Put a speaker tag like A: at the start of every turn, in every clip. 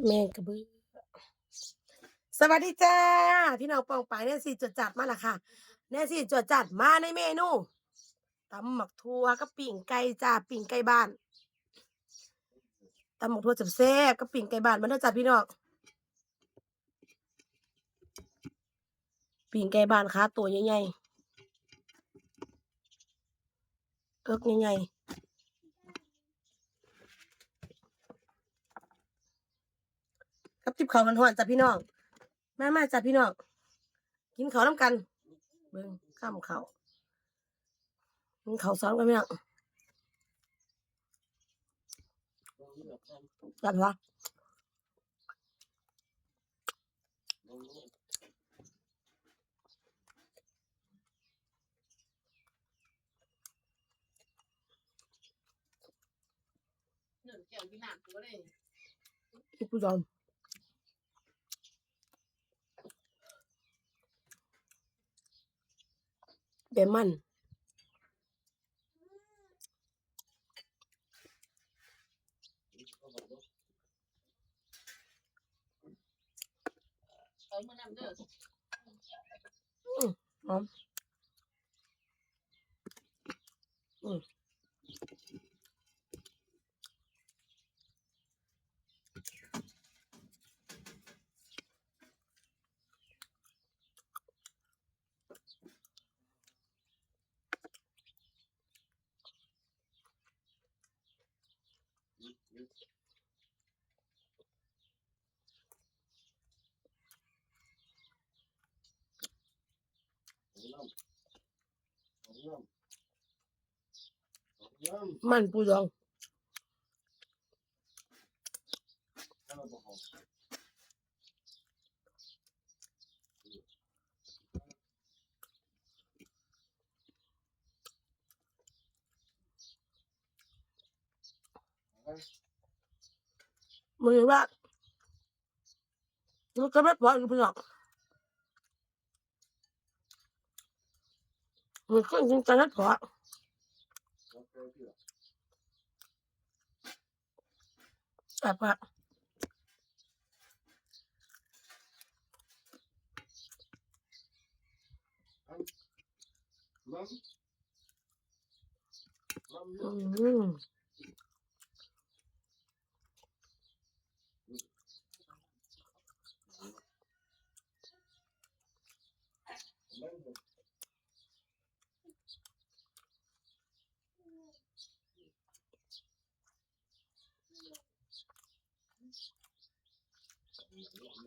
A: แม่งกระเบือสวัสดีจ้า พี่น้องปองไปแน่สิจดจัดมาและค่ะแน่สิจดจัดมาในเมนูตำหมักทั่วกับปิ่งไก่จ้าปิ่งไก่บ้านตำหมักทั่วแซ่บกับปิ่งไก่บ้านมันเด้อจ้าพี่น้องปิ่งไก่บ้านค่ะตัวใหญ่ๆเอิกใหญ่ๆ กับจิบข้าวมันหวานๆจ้าพี่น้องมามาจ้าพี่น้องกินข้าวน้ำกันเบิ่งข้ามเขากินข้าวซ้อนกันพี่น้องจัดวะ
B: หนึ่งแก้วกินหนักตัวเลย
A: พี่ผู้ชมเดยวมัน
B: เอามื อนำเด้อ
A: หอมอืม มันผู้ชม มือว่ามันก็ไม่พออีกพี่องมันก็จริงจังนัดพอแบบว่าอืม Okay.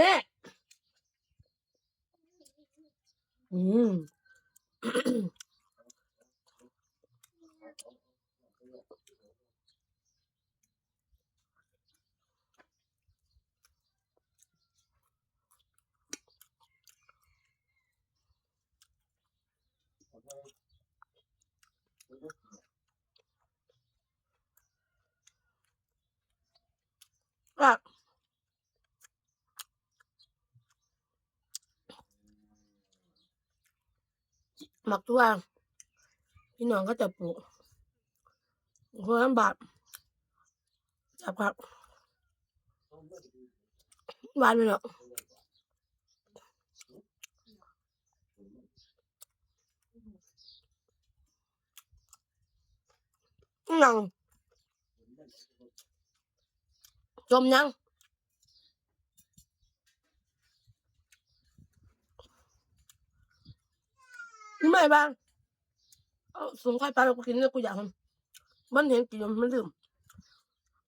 A: น่อืม อะหมักทั่วพี่น้องก็จะปลูกคนละบาทจับครับหวานไปเนาะยัง จมยังไม่บ้างเอาสงไข่ปลาเราก็กินแล้วกูอยากมันมันเห็นกินมันลืม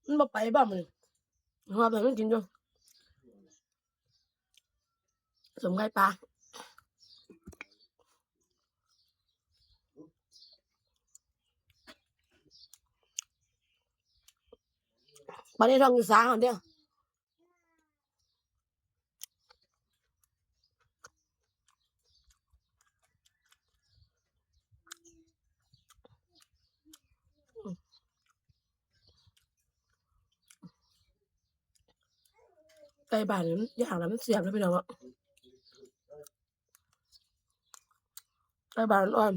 A: มันบอกไปบ้างมันหัวแบบมันกินอยู่สมไข่ปลา ปลาในท้องอยู่สาหันเดียวไก่บานนี่มันอย่างแล้วมันเสียบแล้วพี่น้องอะไก่บานอ่อน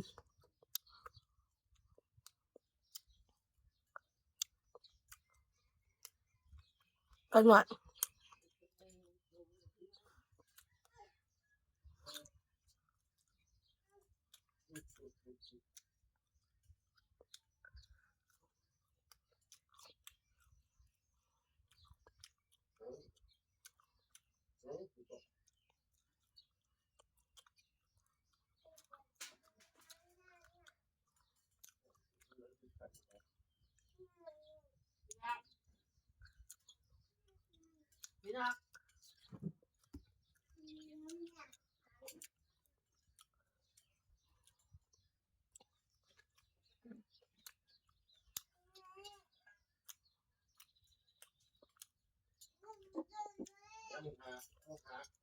A: các loại Yeah. ไก่หนวด
B: ๆพี่น้อง
C: เ